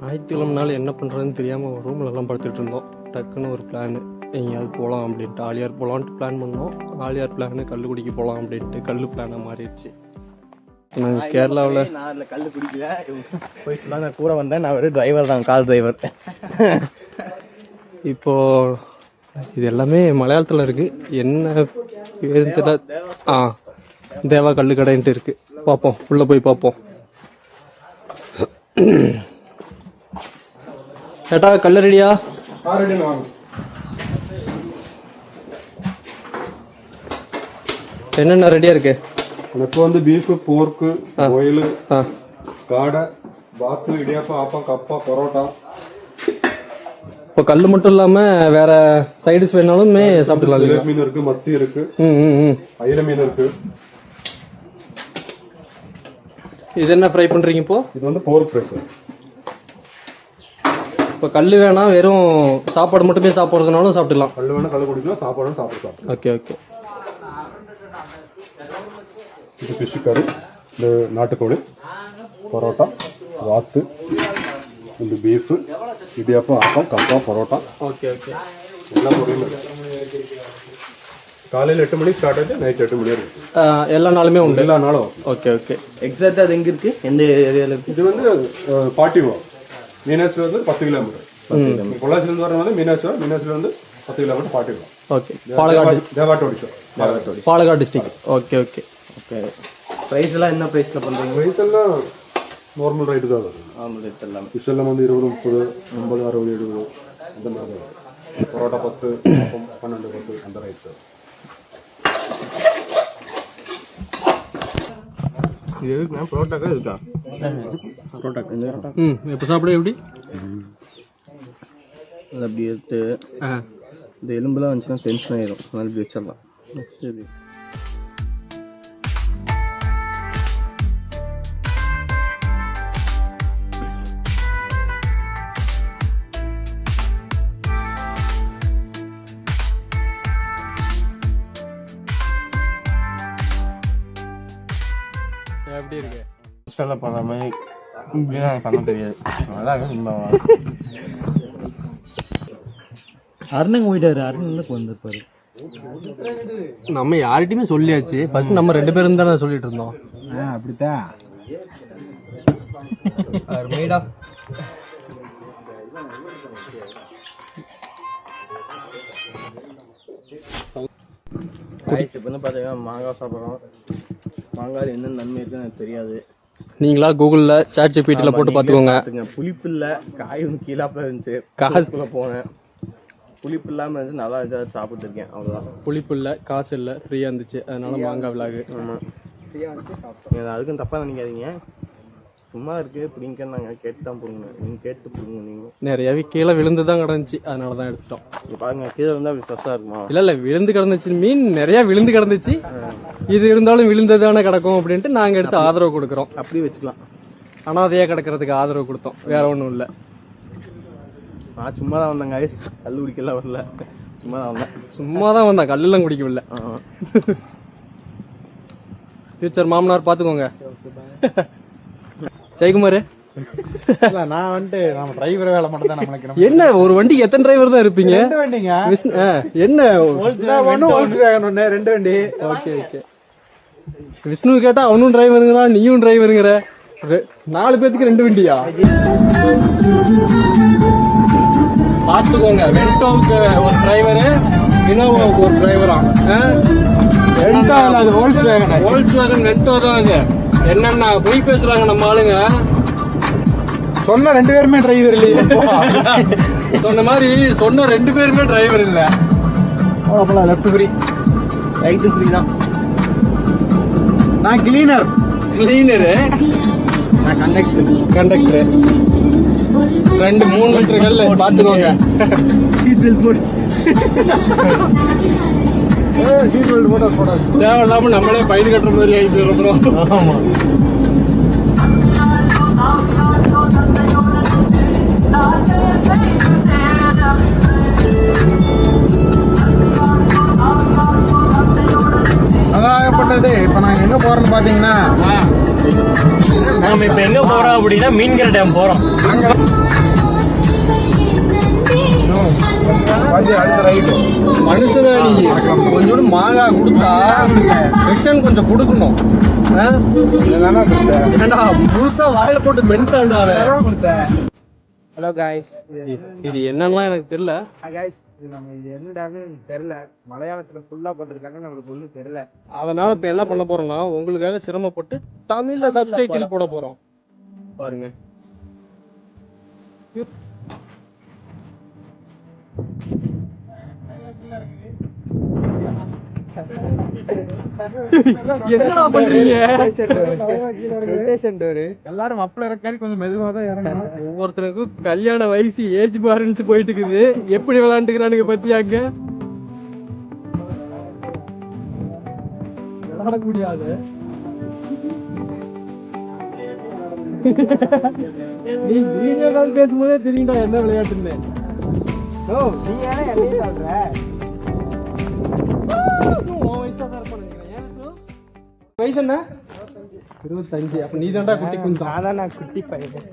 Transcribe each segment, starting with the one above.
ஞாயிற்றுக்கிழமை என்ன பண்ணுறதுன்னு தெரியாமல் ஒரு ரூம்ல எல்லாம் படுத்துட்டு இருந்தோம். டக்குன்னு ஒரு பிளான் எங்கேயாவது போகலாம் அப்படின்ட்டு. ஆலியார் போகலான்ட்டு பிளான் பண்ணோம். ஆலியார் பிளான் கல்லுக்குடிக்கு போகலாம் அப்படின்ட்டு கல் பிளானாக மாறிடுச்சு. நாங்கள் கேரளாவில் நான் அதுல கல்லு குடிக்கல. போய் சொன்னா நான் கூட வந்தேன். நான் ஒரு டிரைவர் தான் கால் டிரைவர் இப்போ இது எல்லாமே மலையாளத்தில் இருக்கு. என்ன தெரியல. ஆ தேவா கல்லு கடைன்ட்டு இருக்கு. பார்ப்போம். உள்ள போய் பார்ப்போம். ஏட்டா கல்லு ரெடியா என்னென்ன ரெடியா இருக்கு? எனக்கு வந்து பீஃப் போர்க்கு ஒயில் ஆ. காடை பாத்து இடியாப்பம் ஆப்பம் கப்பா பரோட்டா. இப்போ கல் மட்டும் இல்லாம வேற சைடிஸ் வேணாலுமே சாப்பிட்டுக்கலாம் இல்லையா? மீன் இருக்கு மத்தி இருக்கு. ம் ம் ம். அயில மீன் இருக்கு. இது என்ன ஃப்ரை பண்றீங்க இப்போ? இது வந்து போர்க் ஃப்ரை சார் இப்போ கல் வேணா வெறும் சாப்பாடு மட்டுமே சாப்பிட்றதுனாலும் சாப்பிட்டுக்கலாம். கல் வேணா கல் குடிக்கலாம் சாப்பாடு சாப்பிட சாப்பிடலாம் ஓகே ஓகே இது ஃபிஷ் கறி இந்த நாட்டுக்கோழி பரோட்டா வாத்து இந்த beef idiyappam appam kappa parotta. Okay okay எல்லா பொருளும் காலையில் எட்டு மணிக்கு ஸ்டார்ட் ஆகுது நைட் எட்டு மணி வரைக்கும் எல்லா நாளுமே உண்டு. எல்லா நாளும். ஓகே ஓகே எக்ஸாக்டாக அது எங்கே இருக்குது எந்த ஏரியாவில் இருக்குது இது வந்து பாட்டி மீனாட்சியில் வந்து பத்து கிலோமீட்டர். பொள்ளாச்சிலேருந்து வரது வந்து மீனாட்சி மீனாட்சியில் வந்து பத்து கிலோமீட்டர் பாட்டிவா okay. Palakkad தேவாட்டோடி show Palakkad. District okay okay. Okay price எல்லாம் என்ன பிரைஸ்ல பண்றீங்க? ப்ரைஸ் எல்லாம் நார்மல் ரேட்டு தான் வரும் ஆமாம் ரேட் எல்லாமே. ஃபிஷ் எல்லாம் வந்து இருபது முப்பது ஐம்பது அறுபது எழுபது அந்த மாதிரி தான். பொரோட்டா பத்து பன்னெண்டு பத்து அந்த ரேட் தான். இது எதுக்குண்ணா புரோட்டாக்கா இருக்கா புரோட்டாக்கு ம் இப்போ சாப்பிட எப்படி? அது அப்படி எடுத்து இந்த எலும்புலாம் வந்துச்சுன்னா டென்ஷன் ஆயிடும் அதனால இப்படி வச்சிடலாம். சரி. பண்ணுற மாதிரி இப்படிலாம் பண்ண தெரியாது. அதான் சும்மா அருணங்க போயிட்டாரு. அருணனுக்கு வந்திருப்பாரு நம்ம யார்கிட்டயுமே சொல்லியாச்சு. ஃபர்ஸ்ட் நம்ம ரெண்டு பேரும் தானே சொல்லிட்டு இருந்தோம். அப்படித்தான் அருமைடா இப்போ வந்து பார்த்தீங்கன்னா மாங்காய் சாப்பிட்றோம். மாங்காயில் என்ன நன்மை இருக்குன்னு எனக்கு தெரியாது. நீங்களா கூகுளில் சாட் ஜிபிடியில் போட்டு பார்த்துக்கோங்க. புளிப்பு இல்லை காய் வந்து கீழாப்பில் இருந்துச்சு. காசு- காசுக்குள்ளே போனேன். புளிப்பு இல்லாமல் இருந்துச்சு நல்லா இதாக சாப்பிட்டுருக்கேன் அவ்வளோதான் புளிப்பு இல்லை காசு இல்லை ஃப்ரீயாக இருந்துச்சு. அதனால மாங்காய் விலாகு ஆமாம் அதுக்கும் தப்பாக நினைக்காதீங்க. சும்மா இருக்கு பிடிங்க நாங்கள் கேட்டு தான் பிடுங்க நீங்கள் கேட்டு பிடுங்க நீங்கள் நிறையவே கீழே விழுந்து தான் கிடந்துச்சு. அதனால தான் எடுத்துட்டோம். இங்கே பாருங்க கீழே இருந்தால் அப்படி ஃப்ரெஷ்ஷாக இருக்குமா? இல்ல இல்ல விழுந்து கிடந்துச்சு மீன் நிறைய விழுந்து கிடந்துச்சு. இது இருந்தாலும் விழுந்ததானே கிடக்கும் அப்படின்ட்டு நாங்க எடுத்து ஆதரவு கொடுக்குறோம். அப்படியே வச்சுக்கலாம். அனாதையா கிடக்கிறதுக்கு ஆதரவு கொடுத்தோம். வேற ஒண்ணும் இல்ல. நான் சும்மா தான் வந்தேன் guys. கல் குடிக்கலாம் வரல. சும்மா தான் வந்தேன். சும்மா தான் வந்தான். கல்லெல்லாம் குடிக்கவில்லை. ஃபியூச்சர் மாமனார் பாத்துக்கோங்க. ஜெயக்குமார். நான் வந்துட்டு நம்ம டிரைவர் வேலை மட்டும் தான் நம்மளுக்கு என்ன ஒரு வண்டிக்கு எத்தனை டிரைவர் தான் இருப்பீங்க? ரெண்டு வண்டிங்க. விஷ்ணு- ஆ, என்ன? ஒன்னு வேகன் ரெண்டு வண்டி. Okay okay. விஷ்ணு கேட்டா அவனும் டிரைவருங்கிறான் நீயும் டிரைவருங்கிற ரெ- நாலு பேத்துக்கு ரெண்டு வண்டியா? பாத்துக்கோங்க வென்டோவுக்கு ஒரு டிரைவரு இனோவாவுக்கு ஒரு டிரைவரா ரெண்டா இல்ல அது Volkswagen Volkswagen Vento தான் அது. என்னென்ன பொய் பேசுறாங்க நம்ம ஆளுங்க. சொன்ன ரெண்டு பேருமே டிரைவர் இல்லையே. சொன்ன மாதிரி சொன்ன ரெண்டு பேருமே டிரைவர் இல்ல. அப்பலாம் லெஃப்ட் ஃப்ரீ ரைட்டு ஃப்ரீ தான். நான் கிளீனர் கிளீனரு நான் கண்டக்டர் கண்டக்டர் ரெண்டு மூணு லிட்டர் கல்லு பாத்துக்கோங்க. சீட் பெல்ட் போட்டு தேவையில்லாம நம்மளே பயிர் கட்டுற மாதிரி ஆயிடுச்சு அப்புறம் ஆமா அதாகப்பட்டது இப்ப நான் எங்க போறேன்னு பாத்தீங்கன்னா நாம இப்ப எங்க போறோம் அப்படி வழினா மீன்கிற டேம் நீ கொஞ்சோண்டு மாங்காய் கொடுத்தா விஷன் கொஞ்சம் கொடுக்கணும். முழுசா வாயில போட்டு மென்டாண்டா ஹலோ காய்ஸ் இது என்னன்னா எனக்கு தெரியல. காய்ஸ் இது நம்ம இது என்ன டேம்னு தெரியல. மலையாளத்துல ஃபுல்லா போட்டிருக்காங்க நம்மளுக்கு ஒன்றும் தெரியல. அதனால இப்ப என்ன பண்ண போறோம்னா உங்களுக்காக சிரமப்பட்டு தமிழ்ல சப்டைட்டில் போட போறோம். பாருங்க. என்னடா பண்றீங்க? எல்லாரும் மப்பிள இருக்காரு கொஞ்சம் மெதுவா தான் இறங்கணும். ஒவ்வொருத்தனுக்கும் கல்யாண வயசு ஏஜ் பாருன்ட்டு போயிட்டு இருக்குது எப்படி விளையாண்டுக்கிறானுங்க பத்தியாங்க விளையாட முடியாது நீ வீடியோ கால் பேசும்போதே தெரியும்டா என்ன விளையாட்டுன்னு. ஓ நீ ஏன்னா என்னையும் சொல்ற. வயசா தான் என்ன? இருபத்தஞ்சு. அப்ப நீ தான்டா குட்டி கொஞ்சம் அதான் நான் குட்டி பையன்.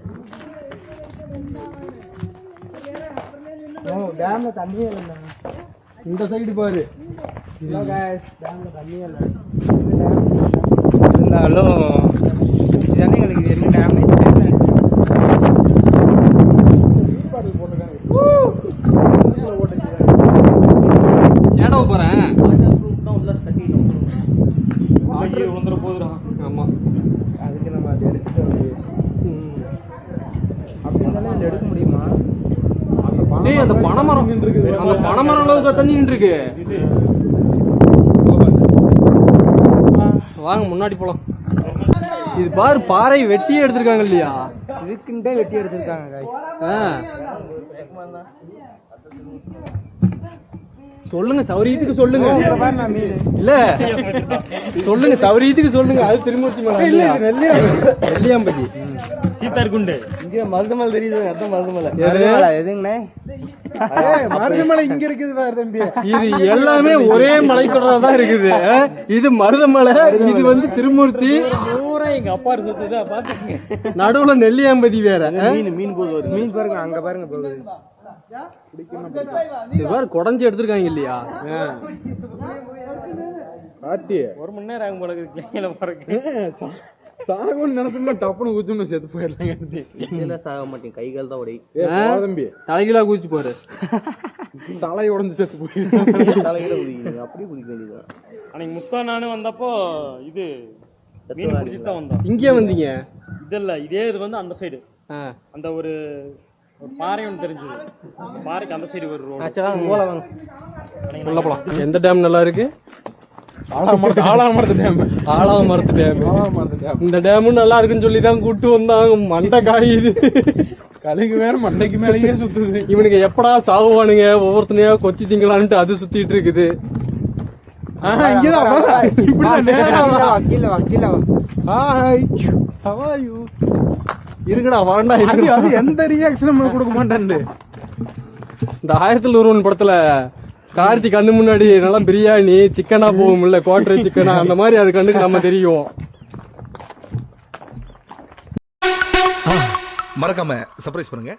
ஓ டேம்ல தண்ணியே இல்லைண்ணா. இந்த சைடு பாரு. டேம்ல தண்ணியே இல்லை. இருந்தாலும் இது என்ன டேம்னே தெரியல போறேன். ஐயோ வந்துட போதுடா. ஆமா. அதுக்கு நம்ம அதை எடுத்துட்டு வந்து அப்படி இருந்தாலும் இதில் எடுக்க முடியுமா? டேய் அந்த பனைமரம் அந்த பனைமரம் அளவுக்கு தண்ணி வாங்க முன்னாடி போலாம். இது பாரு பாறை வெட்டியே எடுத்திருக்காங்க இல்லையா? இதுக்குன்ட்டே வெட்டி எடுத்திருக்காங்க. சொல்லுங்க சௌரியத்துக்கு சொல்லுங்க. இல்ல சொல்லுங்க சௌரியத்துக்கு சொல்லுங்க. அது திருமூர்த்தி மலை நெல்லியாம்பதி சீத்தார் குண்டு. இங்கே மருதமலை தெரியுது அதான் மருதமலை எது? எதுங்கண்ணே? மருதமலை இங்க இருக்குது தம்பி. இது எல்லாமே ஒரே மலைத்தொடரா தான் இருக்குது? இது மருதமலை இது வந்து திருமூர்த்தி. எங்க அப்பா சுத்துதா பாத்துக்கங்க. நடுவுல நெல்லியாம்பதி வேற? மீன் மீன் போகுது. வருது மீன் பாருங்க அங்க பாருங்க போகுது. இது பாரு குடஞ்சி எடுத்திருக்காங்க இல்லையா? காட்டி ஒரு மணி நேரம் ஆகும் போல கிளையில போறதுக்கு. சாகுன்னு நினைச்சோம்னா டப்புனு ஊச்சோம்னு செத்து போயிடலாங்க இதெல்லாம் சாக மாட்டேன் கை கால் தான் உடை தம்பி. தலைகீழா குதிச்சு பாரு. தலை உடைஞ்சு செத்து போயிடும் தலையில குதிக்கிறீங்க? அப்படியே குதிக்க வேண்டியதுதான். அன்னைக்கு முத்தா நானும் வந்தப்போ இது மீன் பிடிச்சிட்டு தான் வந்தோம். இங்கே வந்தீங்க? இது இல்ல இதே இது வந்து அந்த சைடு. அந்த ஒரு ஒரு பாறை ஒன்று தெரிஞ்சது. பாறைக்கு அந்த சைடு ஒரு ரோடு ஆச்சா வாங்க போல வாங்க. உள்ள போலாம். எந்த டேம் நல்லா இருக்கு? இந்த டேமும் நல்லா இருக்குன்னு சொல்லி தான் கூட்டு வந்தாங்க. மண்டை காயுது கலைக்கு வேற மண்டைக்கு மேலேயே சுத்துது. இவனுக்கு எப்படா சாகுவானுங்க ஒவ்வொருத்தனையா கொத்தி திங்கலான்ட்டு அது சுத்திட்டு இருக்குது. ஆஹ் இங்கதான் இருக்குடா வரண்டா அது இருக்குடா. அது எந்த ரியாக்ஷனும் கொடுக்க மாட்டேன் இந்த ஆயிரத்தில் ஒருவன் படத்துல கார்த்தி கண்ணு முன்னாடி நல்லா பிரியாணி சிக்கனா போகும் இல்ல கோட்டரை சிக்கனா அந்த மாதிரி அது கண்ணுக்கு நம்ம தெரியும். மறக்காம சர்ப்ரைஸ் பண்ணுங்க.